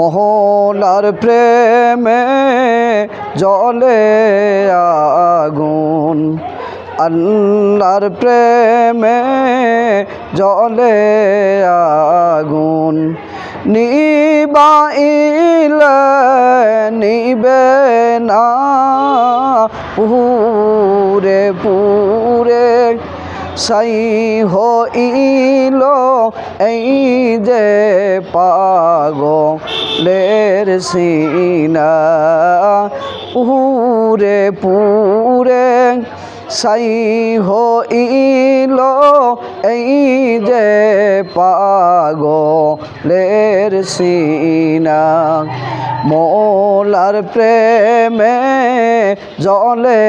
মহলার প্রেমে জলে আগুন। আল্লাহর প্রেমে জলে আগুন। নিবাইলে নিবে না। পুরে পুরে সাই হইল এই যে পাগলের সিনা। পুরে পুরে সাই হইল এই যে পাগলের সিনা। মোলার প্রেমে জলে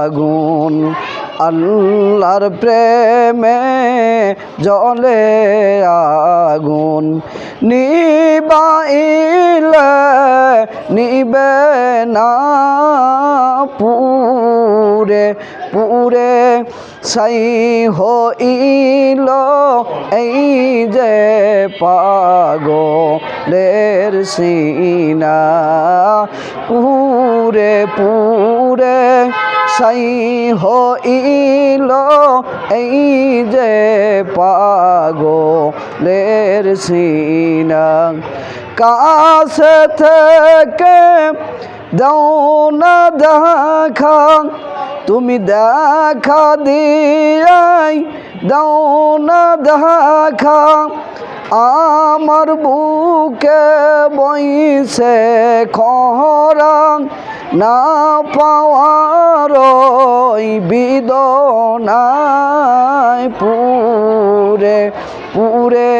আগুন আল্লাহর প্রেমে জলে আগুন নিবাইলে নিবে না পুরে পুরে সাই হইল এই যে পাগলের সিনা। পুরে পুরে সাই হইল এই যে পাগলের সিনা। কাছে থেকে দাও না দেখা, তুমি দেখা দিয়াই দাও না দেখা। আমার বুকে বইছে খরা না পাওয়ার বিদনায় পুরে পুরে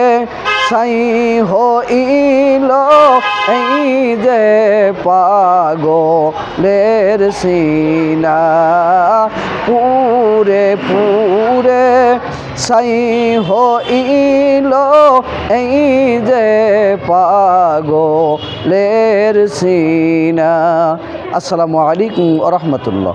সাই হইল এই যে পাগলের সিনা। পুরে পুরে সাই হইল এই যে পাগলের সিনা। আসসালামু আলাইকুম রহমতুল্লাহ।